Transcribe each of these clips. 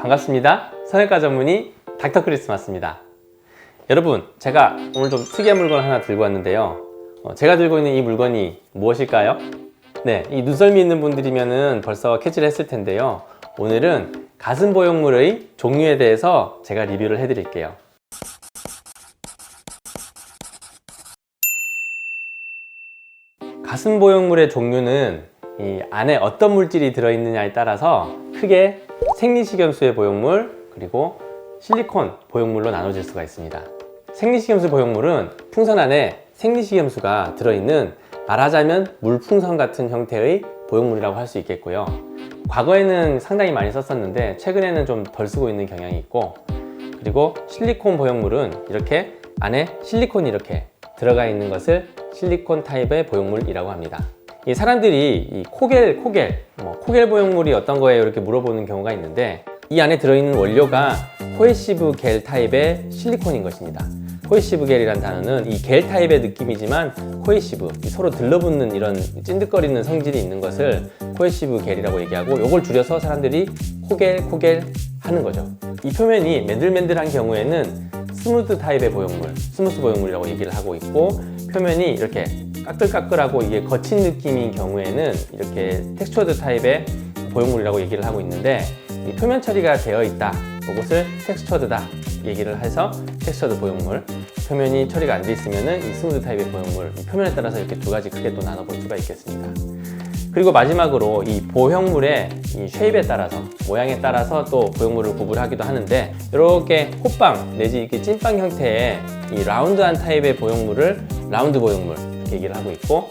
반갑습니다. 성형외과 전문의 닥터 크리스마스입니다. 여러분, 제가 오늘 좀 특이한 물건 하나 들고 왔는데요. 어, 제가 들고 있는 이 물건이 무엇일까요? 네, 이 눈썰미 있는 분들이면은 벌써 캐치를 했을 텐데요. 오늘은 가슴 보형물의 종류에 대해서 제가 리뷰를 해드릴게요. 가슴 보형물의 종류는 이 안에 어떤 물질이 들어있느냐에 따라서 크게 생리식염수의 보형물 그리고 실리콘 보형물로 나눠질 수가 있습니다. 생리식염수 보형물은 풍선 안에 생리식염수가 들어있는 말하자면 물풍선 같은 형태의 보형물이라고 할 수 있겠고요. 과거에는 상당히 많이 썼었는데 최근에는 좀 덜 쓰고 있는 경향이 있고 그리고 실리콘 보형물은 이렇게 안에 실리콘이 이렇게 들어가 있는 것을 실리콘 타입의 보형물이라고 합니다. 이 사람들이 이 코겔, 코겔, 뭐 코겔 보형물이 어떤 거예요? 이렇게 물어보는 경우가 있는데 이 안에 들어있는 원료가 코에시브 겔 타입의 실리콘인 것입니다. 코에시브 겔이란 단어는 이 겔 타입의 느낌이지만 코에시브 이 서로 들러붙는 이런 찐득거리는 성질이 있는 것을 코에시브 겔이라고 얘기하고 이걸 줄여서 사람들이 코겔 코겔 하는 거죠. 이 표면이 맨들맨들한 경우에는 스무드 타입의 보형물, 스무스 보형물이라고 얘기를 하고 있고 표면이 이렇게 까끌까끌하고 이게 거친 느낌인 경우에는 이렇게 텍스처드 타입의 보형물이라고 얘기를 하고 있는데 이 표면 처리가 되어 있다. 그것을 텍스처드다 얘기를 해서 텍스처드 보형물. 표면이 처리가 안 돼 있으면은 이 스무드 타입의 보형물. 이 표면에 따라서 이렇게 두 가지 크게 또 나눠 볼 수가 있겠습니다. 그리고 마지막으로 이 보형물의 이 쉐입에 따라서 모양에 따라서 또 보형물을 구분하기도 하는데 이렇게 호빵 내지 이렇게 찐빵 형태의 이 라운드한 타입의 보형물을 라운드 보형물 이렇게 얘기를 하고 있고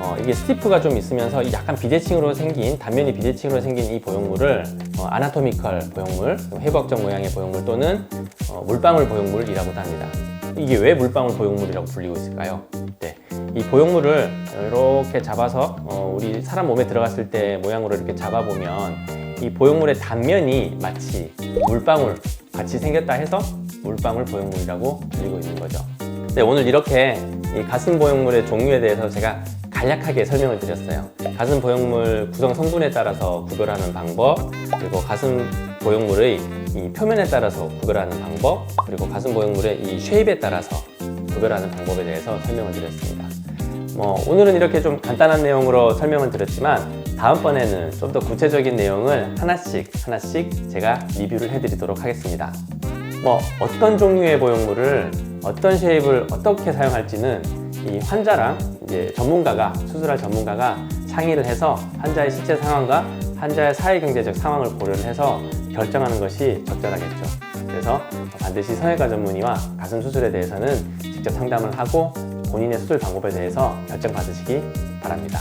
어, 이게 스티프가 좀 있으면서 약간 비대칭으로 생긴 단면이 비대칭으로 생긴 이 보형물을 어, 아나토미컬 보형물, 회복적 모양의 보형물 또는 어, 물방울 보형물이라고도 합니다. 이게 왜 물방울 보형물이라고 불리고 있을까요? 네, 이 보형물을 이렇게 잡아서 어, 우리 사람 몸에 들어갔을 때 모양으로 이렇게 잡아보면 이 보형물의 단면이 마치 물방울 같이 생겼다 해서 물방울 보형물이라고 불리고 있는 거죠. 네, 오늘 이렇게 이 가슴 보형물의 종류에 대해서 제가 간략하게 설명을 드렸어요. 가슴 보형물 구성 성분에 따라서 구별하는 방법, 그리고 가슴 보형물의 이 표면에 따라서 구별하는 방법, 그리고 가슴 보형물의 이 쉐입에 따라서 구별하는 방법에 대해서 설명을 드렸습니다. 뭐 오늘은 이렇게 좀 간단한 내용으로 설명을 드렸지만 다음번에는 좀 더 구체적인 내용을 하나씩 하나씩 제가 리뷰를 해드리도록 하겠습니다. 뭐 어떤 종류의 보형물을 어떤 쉐입을 어떻게 사용할지는 이 환자랑 이제 전문가가 수술할 전문가가 상의를 해서 환자의 실제 상황과 환자의 사회 경제적 상황을 고려를 해서 결정하는 것이 적절하겠죠. 그래서 반드시 성형외과 전문의와 가슴 수술에 대해서는 직접 상담을 하고 본인의 수술 방법에 대해서 결정 받으시기 바랍니다.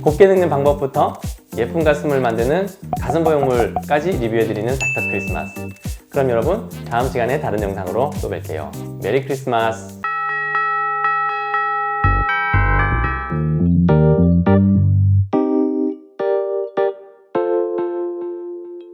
곱게 늙는 방법부터 예쁜 가슴을 만드는 가슴 보형물까지 리뷰해드리는 닥터 크리스마스. 그럼 여러분 다음 시간에 다른 영상으로 또 뵐게요. 메리 크리스마스!